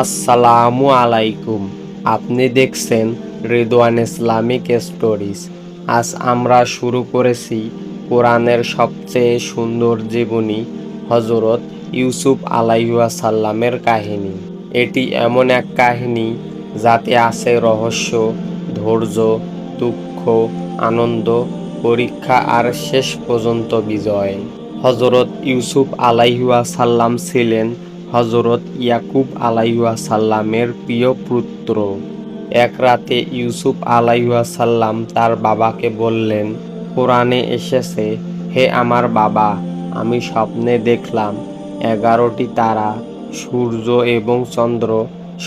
আসসালামু আলাইকুম। আপনি দেখছেন রিদওয়ান ইসলামিক স্টোরিজ। আজ আমরা শুরু করেছি কোরআনের সবচেয়ে সুন্দর জীবনী হজরত ইউসুফ আলাইসাল্লামের কাহিনী। এটি এমন এক কাহিনী যাতে আছে রহস্য, ধৈর্য, দুঃখ, আনন্দ, পরীক্ষা আর শেষ পর্যন্ত বিজয়। হজরত ইউসুফ আলাইসাল্লাম ছিলেন হজরত ইয়াকুব আলাইসাল্লামের প্রিয় পুত্র। এক রাতে ইউসুফ আলাইসাল্লাম তার বাবাকে বললেন, কোরআনে এসেছে, হে আমার বাবা, আমি স্বপ্নে দেখলাম এগারোটি তারা, সূর্য এবং চন্দ্র,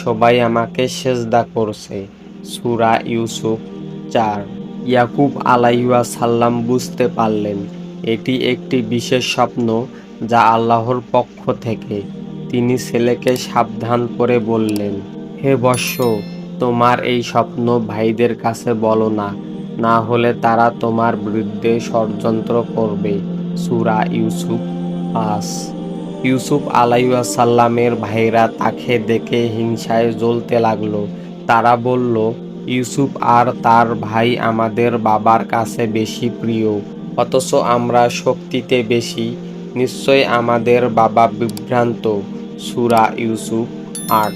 সবাই আমাকে সেজদা করছে। সুরা ইউসুফ চার। ইয়াকুব আলাইসাল্লাম বুঝতে পারলেন, এটি একটি বিশেষ স্বপ্ন যা আল্লাহর পক্ষ থেকে তিনি ছেলেকে সাবধান করে বললেন, হে বৎস, তোমার এই স্বপ্ন ভাইদের কাছে বলো না না হলে তারা তোমার বিরুদ্ধে ষড়যন্ত্র করবে। সুরা ইউসুফ পাস ইউসুফ আলাইসাল্লামের ভাইরা তাকে দেখে হিংসায় জ্বলতে লাগল। তারা বলল, ইউসুফ আর তার ভাই আমাদের বাবার কাছে বেশি প্রিয়, অথচ আমরা শক্তিতে বেশি নিশ্চয় আমাদের বাবা বিভ্রান্ত, সুরা ইউসুফ। আট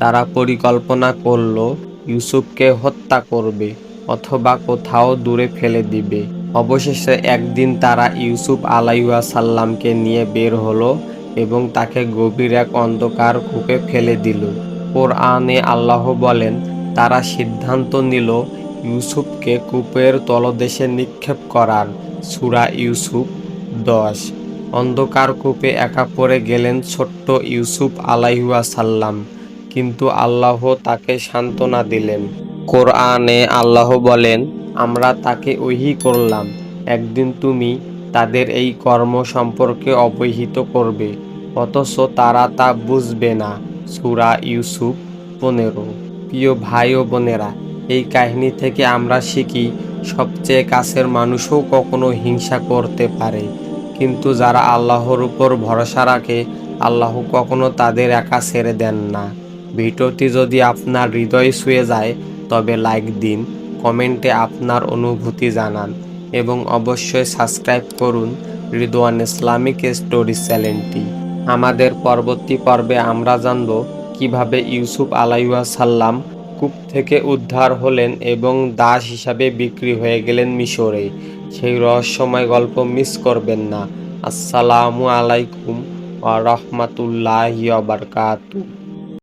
তারা পরিকল্পনা করল, ইউসুফকে হত্যা করবে অথবা কোথাও দূরে ফেলে দিবে। অবশেষে একদিন তারা ইউসুফ আলাইয়া সাল্লামকে নিয়ে বের হলো এবং তাকে গভীর এক অন্ধকার কূপে ফেলে দিল। কোরআনে আল্লাহ বলেন, তারা সিদ্ধান্ত নিল ইউসুফকে কূপের তলদেশে নিক্ষেপ করার। সুরা ইউসুফ দশ। অন্ধকার কূপে একা পড়ে গেলেন ছোট্ট ইউসুফ আলাইহুয়া সাল্লাম। কিন্তু আল্লাহ তাকে সান্ত্বনা দিলেন। কোরআনে আল্লাহ বলেন, আমরা তাকে ওহি করলাম। একদিন তুমি তাদের এই কর্ম সম্পর্কে অবহিত করবে, অথচ তারা তা বুঝবে না। সুরা ইউসুফ পনেরো। প্রিয় ভাই ও বোনেরা, এই কাহিনী থেকে আমরা শিখি, সবচেয়ে কাছের মানুষও কখনো হিংসা করতে পারে। কিন্তু যারা আল্লাহর উপর ভরসা রাখে, আল্লাহ কখনো তাদের একা ছেড়ে দেন না। ভিডিওটি যদি আপনার হৃদয় ছুঁয়ে যায়, তবে লাইক দিন, কমেন্টে আপনার অনুভূতি জানান এবং অবশ্যই সাবস্ক্রাইব করুন রিদওয়ান ইসলামিক স্টোরি চ্যানেলটি। আমাদের পরবর্তী পর্বে আমরা জানব কীভাবে ইউসুফ আলাইসাল্লাম কূপ থেকে উদ্ধার হলেন এবং দাস হিসাবে বিক্রি হয়ে গেলেন মিশরে। সেই রহস্যময় গল্প মিস করবেন না। আসসালামু আলাইকুম ওয়া বারাকাতুহু।